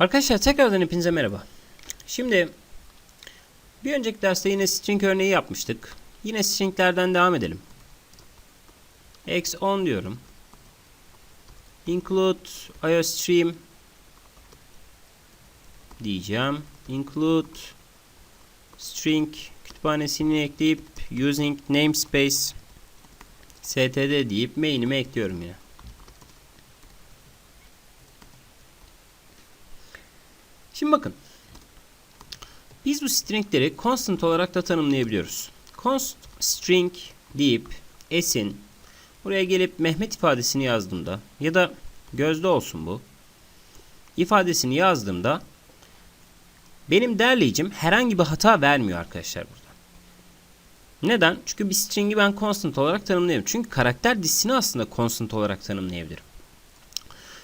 Arkadaşlar tekrardan hepinize merhaba. Şimdi bir önceki derste yine string örneği yapmıştık. Yine stringlerden devam edelim. x10 diyorum. Include iostream diyeceğim. Include string kütüphanesini ekleyip using namespace std deyip main'ime ekliyorum yine. Şimdi bakın. Biz bu stringleri constant olarak da tanımlayabiliyoruz. Const string deyip s'in buraya gelip Mehmet ifadesini yazdığımda ya da gözde olsun bu ifadesini yazdığımda benim derleyicim herhangi bir hata vermiyor arkadaşlar burada. Neden? Çünkü bir string'i ben constant olarak tanımlayabilirim. Çünkü karakter dizisini aslında constant olarak tanımlayabilirim.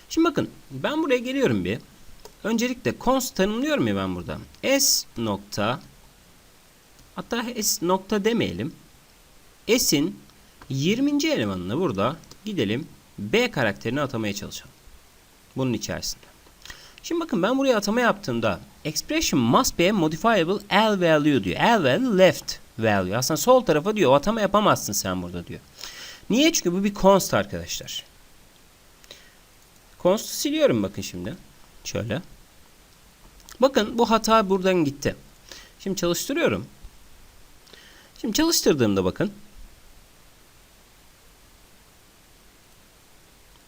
Şimdi bakın ben buraya geliyorum bir. Öncelikle const tanımlıyorum ya ben burada. S nokta hatta S nokta demeyelim. S'in 20. elemanını burada gidelim B karakterini atamaya çalışalım. Bunun içerisinde. Şimdi bakın ben buraya atama yaptığımda expression must be a modifiable L value diyor. L value left value. Aslında sol tarafa diyor. Atama yapamazsın sen burada diyor. Niye? Çünkü bu bir const arkadaşlar. Const'u siliyorum bakın şimdi. Şöyle. Bakın bu hata buradan gitti. Şimdi çalıştırıyorum. Şimdi çalıştırdığımda bakın.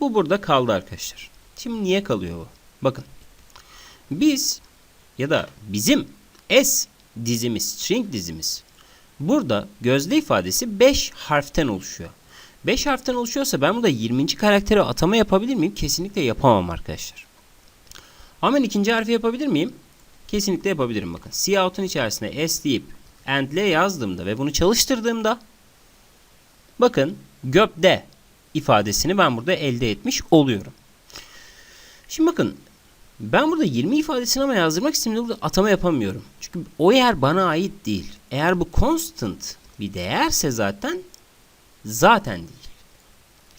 Bu burada kaldı arkadaşlar. Şimdi niye kalıyor bu? Bakın. Biz ya da bizim S dizimiz, string dizimiz burada gözde ifadesi 5 harften oluşuyor. 5 harften oluşuyorsa ben burada 20. karaktere atama yapabilir miyim? Kesinlikle yapamam arkadaşlar. Ben ikinci harfi yapabilir miyim? Kesinlikle yapabilirim bakın. Cout'un içerisine S deyip and L yazdığımda ve bunu çalıştırdığımda bakın göbde ifadesini ben burada elde etmiş oluyorum. Şimdi bakın ben burada 20 ifadesini ama yazdırmak istediğimde burada atama yapamıyorum. Çünkü o yer bana ait değil. Eğer bu constant bir değerse zaten zaten değil.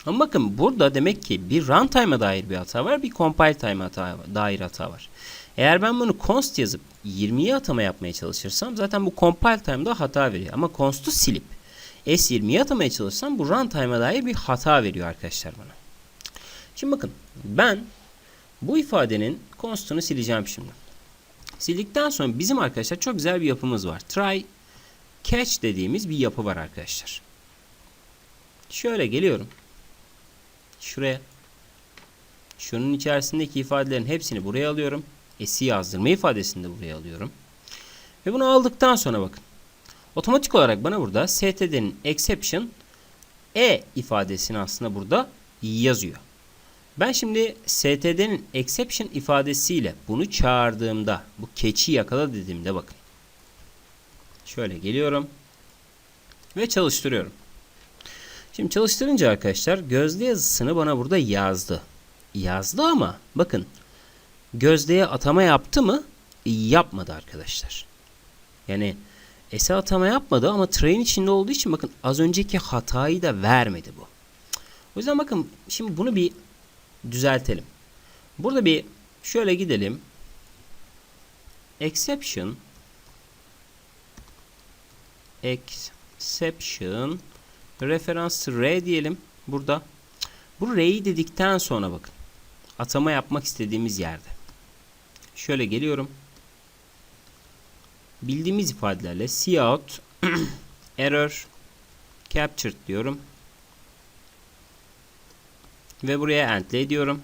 Ama bakın burada demek ki bir runtime'a dair bir hata var, bir compile time'a hata, dair hata var. Eğer ben bunu const yazıp 20'ye atama yapmaya çalışırsam zaten bu compile time'da hata veriyor. Ama const'u silip S20'ye atamaya çalışsam bu runtime'a dair bir hata veriyor arkadaşlar bana. Şimdi bakın ben bu ifadenin const'unu sileceğim şimdi. Sildikten sonra bizim arkadaşlar çok güzel bir yapımız var. Try catch dediğimiz bir yapı var arkadaşlar. Şöyle geliyorum. Şuraya. Şunun içerisindeki ifadelerin hepsini buraya alıyorum. S'i yazdırma ifadesini de buraya alıyorum. Ve bunu aldıktan sonra bakın. Otomatik olarak bana burada std'nin exception e ifadesini aslında burada yazıyor. Ben şimdi std'nin exception ifadesiyle bunu çağırdığımda bu keçi yakala dediğimde bakın. Şöyle geliyorum ve çalıştırıyorum. Şimdi çalıştırınca arkadaşlar gözde yazısını bana burada yazdı. Yazdı ama bakın gözdeye atama yaptı mı? Yapmadı arkadaşlar. Yani S'e atama yapmadı ama train içinde olduğu için bakın az önceki hatayı da vermedi bu. O yüzden bakın şimdi bunu bir düzeltelim. Burada bir şöyle gidelim. Exception exception referans R diyelim burada. Bu R'yi dedikten sonra bakın. Atama yapmak istediğimiz yerde. Şöyle geliyorum. Bildiğimiz ifadelerle cout error captured diyorum. Ve buraya entle diyorum.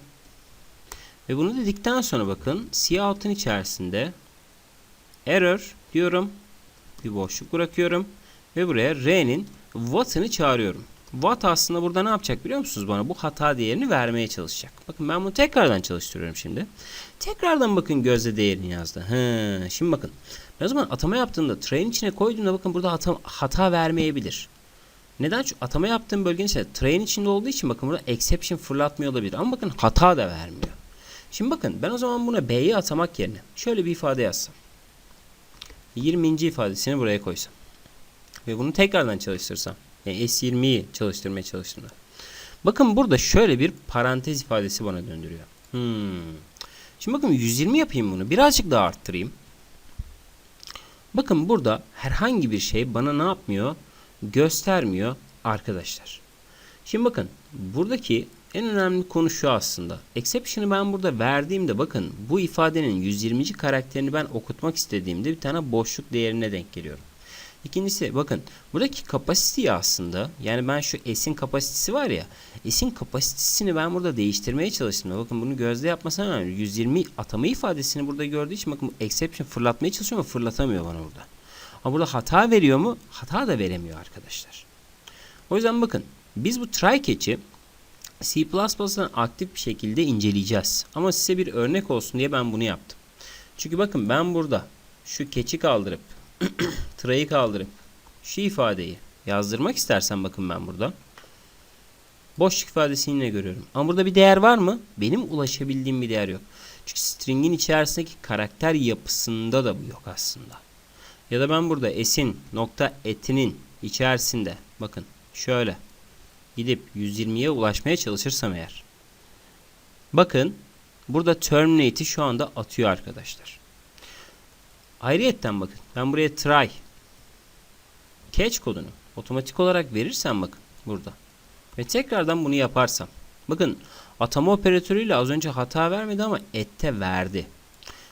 Ve bunu dedikten sonra bakın cout'un içerisinde error diyorum. Bir boşluk bırakıyorum. Ve buraya R'nin what'ını çağırıyorum. What aslında burada ne yapacak biliyor musunuz bana? Bu hata değerini vermeye çalışacak. Bakın ben bunu tekrardan çalıştırıyorum şimdi. Tekrardan bakın gözde değerini yazdı. He, şimdi bakın. Ne zaman atama yaptığımda train içine koyduğumda bakın burada hata, hata vermeyebilir. Neden? Çünkü atama yaptığım bölgenin içinde train içinde olduğu için bakın burada exception fırlatmıyor olabilir. Ama bakın hata da vermiyor. Şimdi bakın ben o zaman buna B'yi atamak yerine şöyle bir ifade yazsam. 20. ifadesini buraya koysam. Ve bunu tekrardan çalıştırsam. Yani S20'yi çalıştırmaya çalıştığımda. Bakın burada şöyle bir parantez ifadesi bana döndürüyor. Hmm. Şimdi bakın 120 yapayım bunu. Birazcık daha arttırayım. Bakın burada herhangi bir şey bana ne yapmıyor? Göstermiyor arkadaşlar. Şimdi bakın buradaki en önemli konu şu aslında. Exception'ı ben burada verdiğimde bakın bu ifadenin 120. karakterini ben okutmak istediğimde bir tane boşluk değerine denk geliyorum. İkincisi bakın buradaki kapasiteyi aslında yani ben şu S'in kapasitesi var ya S'in kapasitesini ben burada değiştirmeye çalıştım. Bakın bunu gözle yapmasam rağmen 120 atama ifadesini burada gördüğü için bakın bu exception fırlatmaya çalışıyor ama fırlatamıyor bana burada. Ama burada hata veriyor mu? Hata da veremiyor arkadaşlar. O yüzden bakın biz bu try catch'i C++'dan aktif bir şekilde inceleyeceğiz. Ama size bir örnek olsun diye ben bunu yaptım. Çünkü bakın ben burada şu keçi kaldırıp try'ı kaldırıp şu ifadeyi yazdırmak istersem bakın ben burada boşluk ifadesini yine görüyorum. Ama burada bir değer var mı? Benim ulaşabildiğim bir değer yok. Çünkü string'in içerisindeki karakter yapısında da bu yok aslında. Ya da ben burada s'in nokta etinin içerisinde bakın şöyle gidip 120'ye ulaşmaya çalışırsam eğer. Bakın burada terminate'i şu anda atıyor arkadaşlar. Ayrıyetten bakın ben buraya try catch kodunu otomatik olarak verirsem bakın burada ve tekrardan bunu yaparsam bakın atama operatörüyle az önce hata vermedi ama ette verdi.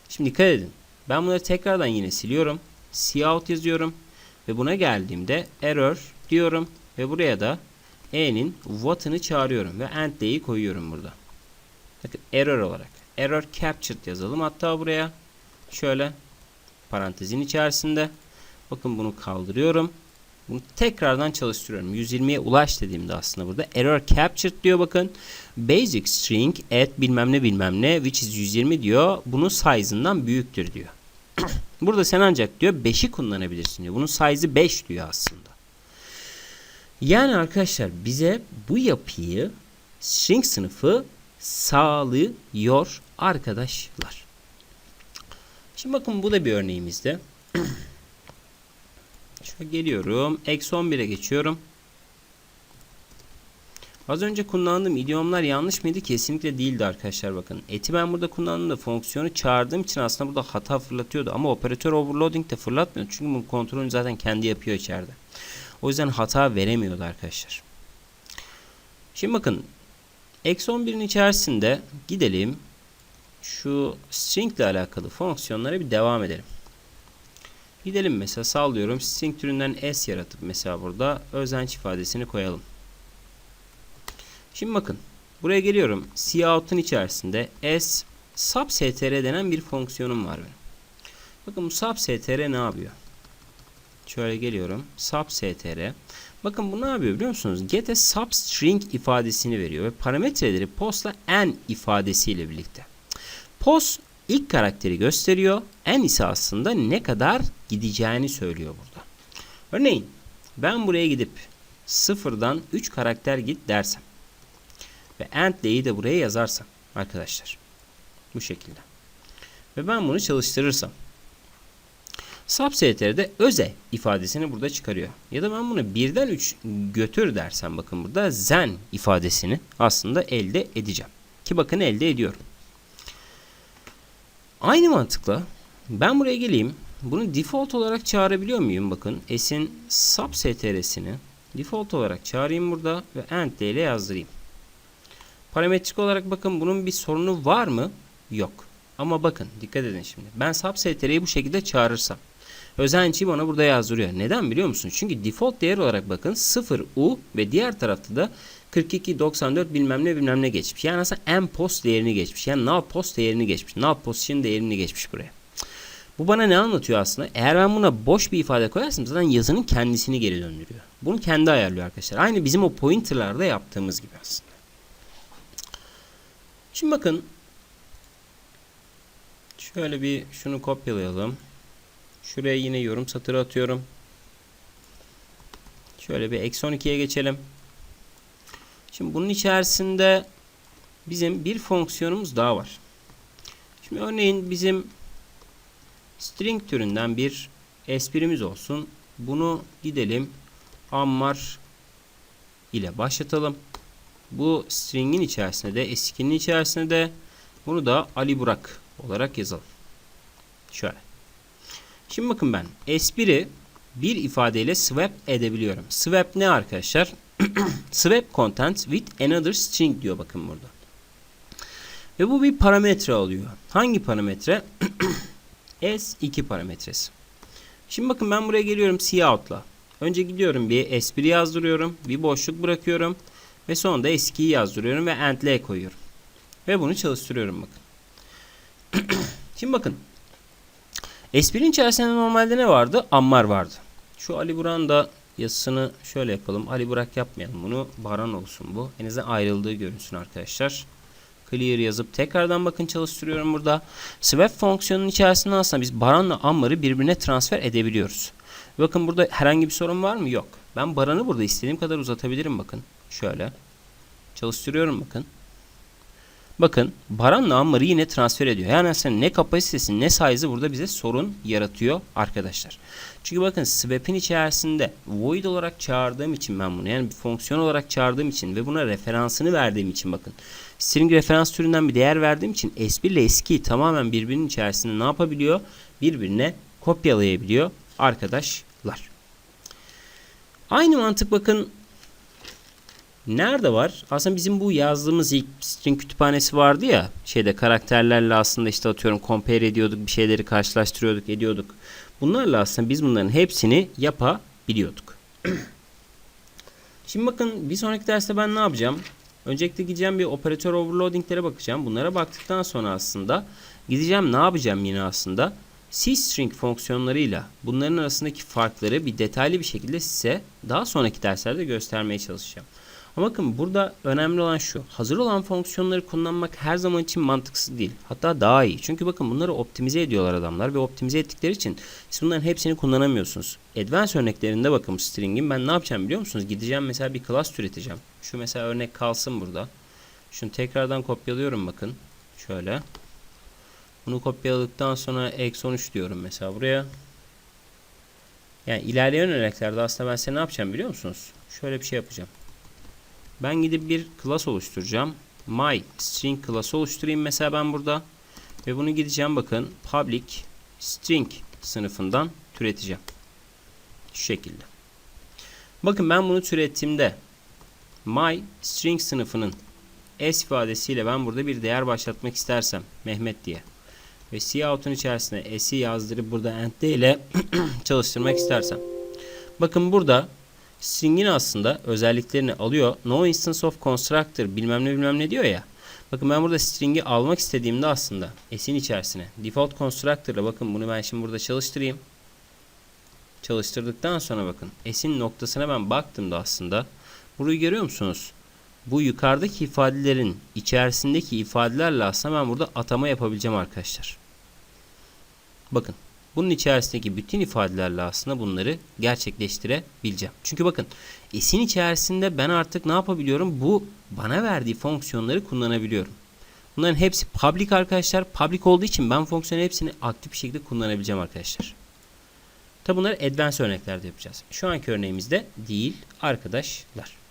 Şimdi dikkat edin. Ben bunları tekrardan yine siliyorum. Cout yazıyorum ve buna geldiğimde error diyorum ve buraya da e'nin what'ını çağırıyorum ve end d'yi koyuyorum burada. Bakın error olarak. Error captured yazalım hatta buraya. Şöyle parantezin içerisinde. Bakın bunu kaldırıyorum. Bunu tekrardan çalıştırıyorum. 120'ye ulaş dediğimde aslında burada error captured diyor bakın. Basic string at bilmem ne bilmem ne which is 120 diyor. Bunun size'ından büyüktür diyor. burada sen ancak diyor 5'i kullanabilirsin diyor. Bunun size'ı 5 diyor aslında. Yani arkadaşlar bize bu yapıyı string sınıfı sağlıyor arkadaşlar. Şimdi bakın bu da bir örneğimizde. Şöyle geliyorum. Eksi 11'e geçiyorum. Az önce kullandığım idiomlar yanlış mıydı? Kesinlikle değildi arkadaşlar bakın. Eti ben burada kullandığımda fonksiyonu çağırdığım için aslında burada hata fırlatıyordu. Ama operatör overloading de fırlatmıyor. Çünkü bunun kontrolünü zaten kendi yapıyor içeride. O yüzden hata veremiyordu arkadaşlar. Şimdi bakın. Eksi 11'in içerisinde gidelim. Şu string ile alakalı fonksiyonlara bir devam edelim. Gidelim mesela sallıyorum. String türünden s yaratıp mesela burada özenç ifadesini koyalım. Şimdi bakın. Buraya geliyorum. Cout'un içerisinde s substr denen bir fonksiyonum var benim. Bakın bu substr ne yapıyor? Şöyle geliyorum. Substr. Bakın bu ne yapıyor biliyor musunuz? Get a substring ifadesini veriyor ve parametreleri postla n ifadesiyle birlikte. Post ilk karakteri gösteriyor. N ise aslında ne kadar gideceğini söylüyor burada. Örneğin ben buraya gidip sıfırdan 3 karakter git dersem ve end'leyi de buraya yazarsam arkadaşlar bu şekilde ve ben bunu çalıştırırsam substr'de öze ifadesini burada çıkarıyor. Ya da ben bunu birden 3 götür dersem bakın burada zen ifadesini aslında elde edeceğim. Ki bakın elde ediyorum. Aynı mantıkla ben buraya geleyim. Bunu default olarak çağırabiliyor muyum? Bakın s'in substr'sini default olarak çağırayım burada ve end ile yazdırayım. Parametrik olarak bakın bunun bir sorunu var mı? Yok. Ama bakın dikkat edin şimdi. Ben substr'yi bu şekilde çağırırsam Özençi bana burada yazdırıyor. Neden biliyor musun? Çünkü default değer olarak bakın 0 U ve diğer tarafta da 42 94 bilmem ne bilmem ne geçmiş. Yani aslında en post değerini geçmiş. Yani null post değerini geçmiş. Null position değerini geçmiş buraya. Bu bana ne anlatıyor aslında? Eğer ben buna boş bir ifade koyarsam zaten yazının kendisini geri döndürüyor. Bunu kendi ayarlıyor arkadaşlar. Aynı bizim o pointerlarda yaptığımız gibi aslında. Şimdi bakın şöyle bir şunu kopyalayalım. Şuraya yine yorum satırı atıyorum. Şöyle bir eksi 12'ye geçelim. Şimdi bunun içerisinde bizim bir fonksiyonumuz daha var. Şimdi örneğin bizim string türünden bir esprimiz olsun. Bunu gidelim ammar ile başlatalım. Bu string'in içerisinde de eskinin içerisinde de Bunu da Ali Burak olarak yazalım. Şöyle. Şimdi bakın ben S1'i bir ifadeyle swap edebiliyorum. Swap ne arkadaşlar? swap content with another string diyor bakın burada. Ve bu bir parametre alıyor. Hangi parametre? S2 parametresi. Şimdi bakın ben buraya geliyorum cout'la. Önce gidiyorum bir S1 yazdırıyorum. Bir boşluk bırakıyorum. Ve sonra da S2'yi yazdırıyorum ve end L koyuyorum. Ve bunu çalıştırıyorum bakın. Şimdi bakın. S1'in içerisinde normalde ne vardı? Ammar vardı. Şu Ali Burak'ın da yazısını şöyle yapalım. Ali Burak yapmayalım bunu. Baran olsun bu. En azından ayrıldığı görünsün arkadaşlar. Clear yazıp tekrardan bakın çalıştırıyorum burada. Swap fonksiyonunun içerisinde aslında biz Baran'la Ammar'ı birbirine transfer edebiliyoruz. Bakın burada herhangi bir sorun var mı? Yok. Ben Baran'ı burada istediğim kadar uzatabilirim bakın. Şöyle. Çalıştırıyorum bakın. Bakın Baran'la Ammar'ı yine transfer ediyor. Yani aslında ne kapasitesi ne size'ı burada bize sorun yaratıyor arkadaşlar. Çünkü bakın swap'in içerisinde void olarak çağırdığım için ben bunu yani bir fonksiyon olarak çağırdığım için ve buna referansını verdiğim için bakın. String referans türünden bir değer verdiğim için S1 ile S2 tamamen birbirinin içerisinde ne yapabiliyor? Birbirine kopyalayabiliyor arkadaşlar. Aynı mantık bakın Nerede var? Aslında bizim bu yazdığımız ilk string kütüphanesi vardı ya. Şeyde karakterlerle aslında işte atıyorum compare ediyorduk. Bir şeyleri karşılaştırıyorduk, ediyorduk. Bunlarla aslında biz bunların hepsini yapabiliyorduk. Şimdi bakın bir sonraki derste ben ne yapacağım? Öncelikle gideceğim bir operatör overloadinglere bakacağım. Bunlara baktıktan sonra aslında gideceğim ne yapacağım yine aslında? C-string fonksiyonlarıyla bunların arasındaki farkları bir detaylı bir şekilde size daha sonraki derslerde göstermeye çalışacağım. Ama bakın burada önemli olan şu. Hazır olan fonksiyonları kullanmak her zaman için mantıksız değil. Hatta daha iyi. Çünkü bakın bunları optimize ediyorlar adamlar ve optimize ettikleri için siz bunların hepsini kullanamıyorsunuz. Advanced örneklerinde bakın string'in ben ne yapacağım biliyor musunuz? Gideceğim mesela bir class türeteceğim. Şu mesela örnek kalsın burada. Şunu tekrardan kopyalıyorum bakın. Şöyle. Bunu kopyaladıktan sonra eksi 13 diyorum mesela buraya. Yani ilerleyen örneklerde aslında ben size ne yapacağım biliyor musunuz? Şöyle bir şey yapacağım. Ben gidip bir class oluşturacağım. My string class oluşturayım mesela ben burada. Ve bunu gideceğim bakın public string sınıfından türeteceğim. Şu şekilde. Bakın ben bunu türettiğimde my string sınıfının s ifadesiyle ben burada bir değer başlatmak istersem Mehmet diye ve cout'un içerisine s'i yazdırıp burada end ile çalıştırmak istersem. Bakın burada string'in aslında özelliklerini alıyor. No instance of constructor bilmem ne bilmem ne diyor ya. Bakın ben burada string'i almak istediğimde aslında s'in içerisine default constructor bakın bunu ben şimdi burada çalıştırayım. Çalıştırdıktan sonra bakın s'in noktasına ben baktığımda aslında burayı görüyor musunuz? Bu yukarıdaki ifadelerin içerisindeki ifadelerle aslında ben burada atama yapabileceğim arkadaşlar. Bakın bunun içerisindeki bütün ifadelerle aslında bunları gerçekleştirebileceğim. Çünkü bakın s'in içerisinde ben artık ne yapabiliyorum? Bu bana verdiği fonksiyonları kullanabiliyorum. Bunların hepsi public arkadaşlar. Public olduğu için ben fonksiyonun hepsini aktif bir şekilde kullanabileceğim arkadaşlar. Tabi bunları advanced örneklerde yapacağız. Şu anki örneğimizde değil arkadaşlar.